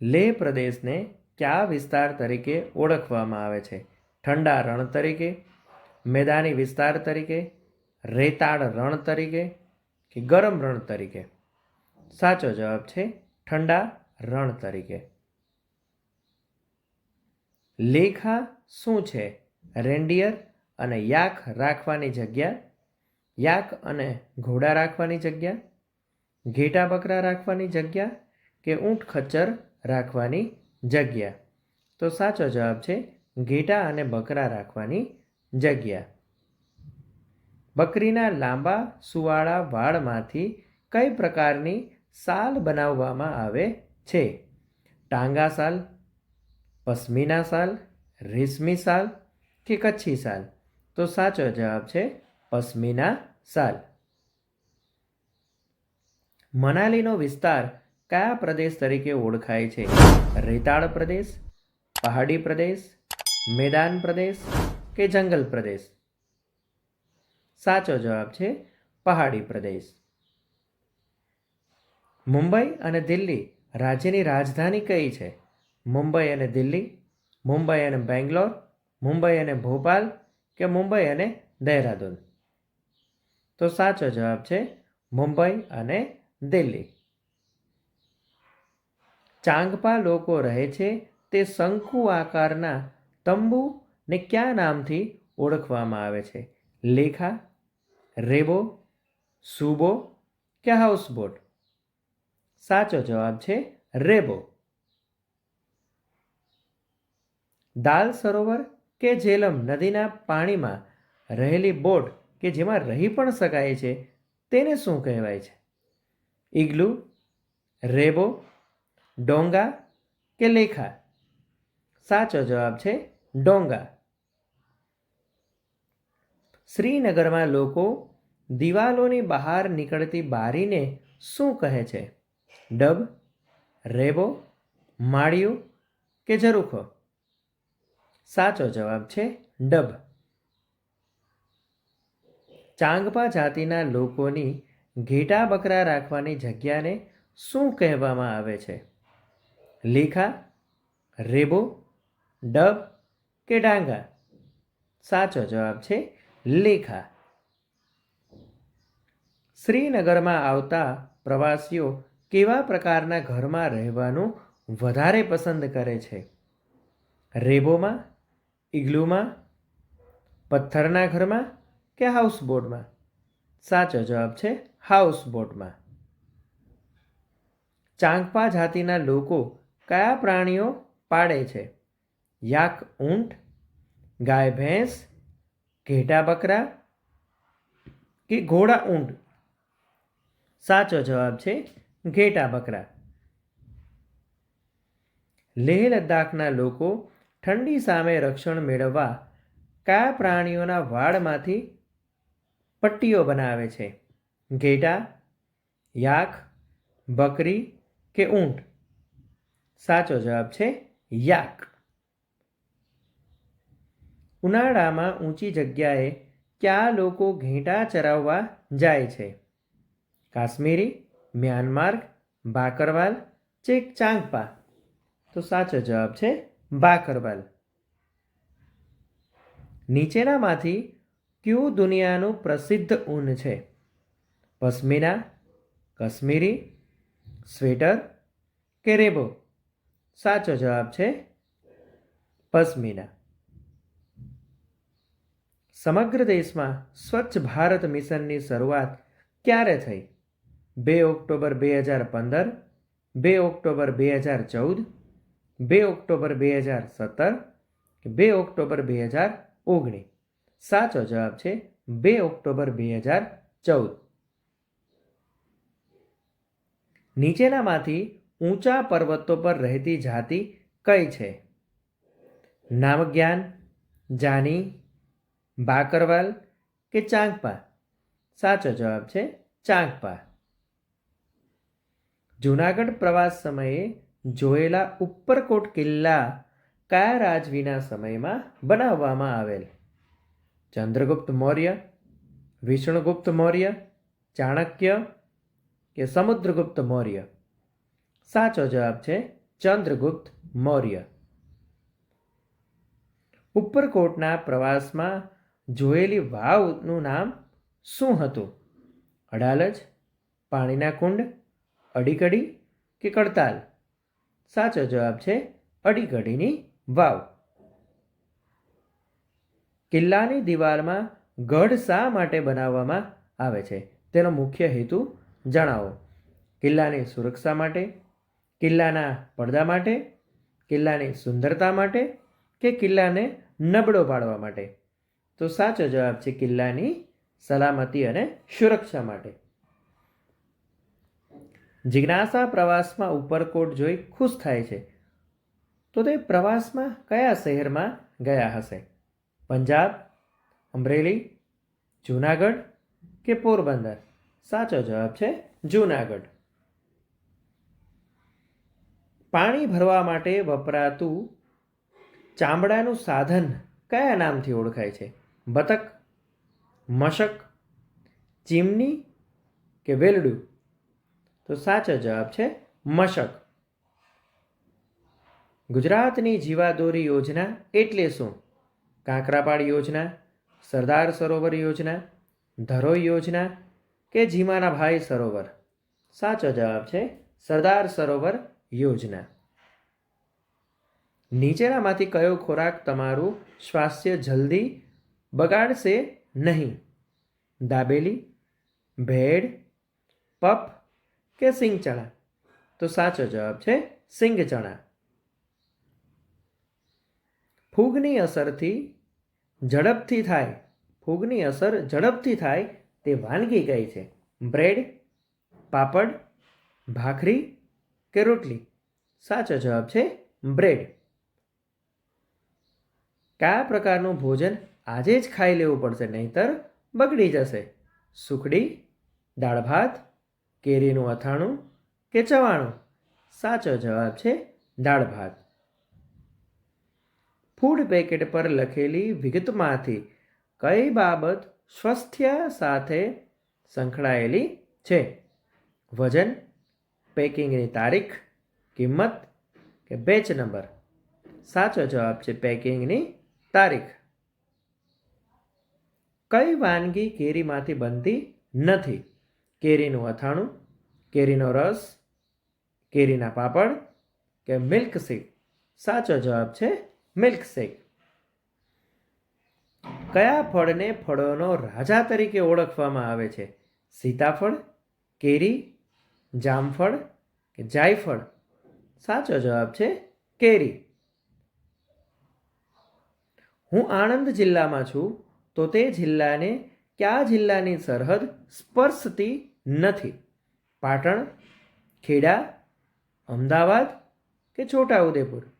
લેહ પ્રદેશને કયા વિસ્તાર તરીકે ઓળખવામાં આવે છે? ઠંડા રણ તરીકે, મેદાની વિસ્તાર તરીકે, રેતાળ રણ તરીકે કે ગરમ રણ તરીકે? સાચો જવાબ છે ઠંડા રણ તરીકે. લેખા શું છે? રેન્ડિયર અને યાક રાખવાની જગ્યા? યાક અને ઘોડા રાખવાની જગ્યા? ઘેટા બકરા રાખવાની જગ્યા? કે ઊંટ ખચ્ચર રાખવાની જગ્યા. તો સાચો જવાબ છે ઘેટા અને બકરા રાખવાની જગ્યા. બકરીના લાંબા સુવાળા વાળમાંથી કઈ પ્રકારની સાલ બનાવવામાં આવે છે? ટાંગા સાલ, પશ્મિના સાલ, રેશમી સાલ કે કચ્છી સાલ? તો સાચો જવાબ છે પશ્મિના સાલ. મનાલીનો વિસ્તાર કયા પ્રદેશ તરીકે ઓળખાય છે? રેતાળ પ્રદેશ, પહાડી પ્રદેશ, મેદાન પ્રદેશ કે જંગલ પ્રદેશ? સાચો જવાબ છે પહાડી પ્રદેશ. મુંબઈ અને દિલ્હી રાજ્યની રાજધાની કઈ છે? મુંબઈ અને દિલ્હી, મુંબઈ અને બેંગ્લોર, મુંબઈ અને ભોપાલ કે મુંબઈ અને દહેરાદૂન? તો સાચો જવાબ છે મુંબઈ અને દિલ્હી. ચાંગપા લોકો રહે છે, તે શંકુ આકારના તંબુ ને કયા નામથી ઓળખવામાં આવે છે? લેખા, રેબો, સુબો કે હાઉસબોટ? સાચો જવાબ છે રેબો. દાલ સરોવર કે ઝેલમ નદીના પાણીમાં રહેલી બોટ કે જેમાં રહી પણ શકાય છે, તેને શું કહેવાય છે? ઇગ્લુ રેબો ડોંગા કે લેખા? સાચો જવાબ છે ડોંગા. શ્રીનગરમાં લોકો દિવાલોની બહાર નીકળતી બારીને શું કહે છે? ડબ રેબો માળિયું કે ઝરૂખો? સાચો જવાબ છે ડબ. ચાંગપા જાતિના લોકોની ઘેટા બકરા રાખવાની જગ્યાને શું કહેવામાં આવે છે? લેખા, રેબો, ડબ કે ડાંગા? સાચો જવાબ છે લેખા. શ્રીનગરમાં આવતા પ્રવાસીઓ કેવા પ્રકારના ઘરમાં રહેવાનું વધારે પસંદ કરે છે? રેબોમાં ઇગ્લુમાં પથ્થરના ઘરમાં કે હાઉસબોટમાં? સાચો જવાબ છે હાઉસબોટમાં. ચાંગપા જાતિના લોકો કયા પ્રાણીઓ પાળે છે? યાક, ઊંટ, ગાય, ભેંસ, ઘેટા, બકરા કે ઘોડા, ઊંટ? સાચો જવાબ છે ઘેટા, બકરા. લેહ લદ્દાખના લોકો ઠંડી સામે રક્ષણ મેળવવા કયા પ્રાણીઓના વાળમાંથી પટ્ટીઓ બનાવે છે? ઘેટા, યાક, બકરી કે ઊંટ? સાચો જવાબ છે યાક. ઉનાળામાં ઊંચી જગ્યાએ કયા લોકો ઘેંટા ચરાવવા જાય છે? કાશ્મીરી, મ્યાનમાર બાકરવાલ ચેક ચાંગપા. તો સાચો જવાબ છે બાકરવાલ નીચેનામાંથી કયું દુનિયાનું પ્રસિદ્ધ ઊન છે? પશ્મિના, કાશ્મીરી, સ્વેટર કે રેબો સાચો જવાબ છે પશ્મિના સમગ્ર દેશમાં સ્વચ્છ ભારત મિશનની શરૂઆત ક્યારે થઈ? બે ઓક્ટોબર બે હજાર પંદર, બે ઓક્ટોબર બે હજાર ચૌદ, બે ઓક્ટોબર બે હજાર સત્તર, બે ઓક્ટોબર બે હજાર ઓગણીસ. સાચો જવાબ છે બે ઓક્ટોબર બે હજાર ચૌદ. નીચેનામાંથી ઊંચા પર્વતો પર રહેતી જાતિ કઈ છે? નામજ્ઞાન, જાની, બાકરવાલ કે ચાંગપા? સાચો જવાબ છે ચાંગપા. જૂનાગઢ પ્રવાસ સમયે જોયેલા ઉપરકોટ કિલ્લા કયા રાજવીના સમયમાં બનાવવામાં આવેલ? ચંદ્રગુપ્ત મૌર્ય, વિષ્ણુગુપ્ત મૌર્ય, ચાણક્ય કે સમુદ્રગુપ્ત મૌર્ય? સાચો જવાબ છે ચંદ્રગુપ્ત મૌર્ય. ઉપરકોટના પ્રવાસમાં જોયેલી વાવનું નામ શું હતું? અડાલજ, પાણીના કુંડ, અડીકડી કે કડતાલ? સાચો જવાબ છે અડીકડીની વાવ. કિલ્લાની દિવાલમાં ગઢ શા માટે બનાવવામાં આવે છે? તેનો મુખ્ય હેતુ જણાવો. કિલ્લાની સુરક્ષા માટે કિલ્લાના પડદા માટે, કિલ્લાની સુંદરતા માટે કે કિલ્લાને નબળો પાડવા માટે? તો સાચો જવાબ છે કિલ્લાની સલામતી અને સુરક્ષા માટે. જિજ્ઞાસા પ્રવાસમાં ઉપરકોટ જોઈ ખુશ થાય છે. તો તે પ્રવાસમાં કયા શહેરમાં ગયા હશે? પંજાબ, અમરેલી, જૂનાગઢ કે પોરબંદર? સાચો જવાબ છે જૂનાગઢ. પાણી ભરવા માટે વપરાતું ચામડાનું સાધન કયા નામથી ઓળખાય છે? બતક, મશક, ચીમની કે વેલડું? તો સાચો જવાબ છે મશક. ગુજરાતની જીવાદોરી યોજના એટલે શું? કાંકરાપાડ યોજના, સરદાર સરોવર યોજના, ધરોઈ યોજના કે જીમાના ભાઈ સરોવર? સાચો જવાબ છે સરદાર સરોવર યોજના. નીચેનામાંથી કયો ખોરાક તમારું સ્વાસ્થ્ય જલ્દી બગાડશે નહીં? દાબેલી, ભેળ પપ કે સિંગ ચણા તો સાચો જવાબ છે સિંગ ચણા ફૂગની અસરથી ઝડપથી થાય. ફૂગની અસર ઝડપથી થાય તે વાનગી કઈ છે? બ્રેડ, પાપડ, ભાખરી કે રોટલી? સાચો જવાબ છે બ્રેડ. કયા પ્રકારનું ભોજન આજે જ ખાઈ લેવું પડશે નહીતર બગડી જશે? સુખડી, દાળ ભાત, કેરીનું અથાણું કે ચવાણું? સાચો જવાબ છે દાળ ભાત. ફૂડ પેકેટ પર લખેલી વિગતમાંથી કઈ બાબત સ્વાસ્થ્ય સાથે સંકળાયેલી છે? વજન પેકિંગની તારીખ, કિંમત કે બેચ નંબર સાચો જવાબ છે પેકિંગની તારીખ. કઈ વાનગી કેરીમાંથી બનતી નથી? કેરીનું અથાણું, કેરીનો રસ, કેરીના પાપડ કે મિલ્કશેક સાચો જવાબ છે મિલ્કશેક કયા ફળને ફળોનો રાજા તરીકે ઓળખવામાં આવે છે? સીતાફળ, કેરી જામફળ કે જાયફળ? સાચો જવાબ છે કેરી. હું આણંદ જિલ્લામાં છું, તો તે જિલ્લાને કયા જિલ્લાની સરહદ સ્પર્શતી નથી? પાટણ, ખેડા, અમદાવાદ કે છોટાઉદેપુર?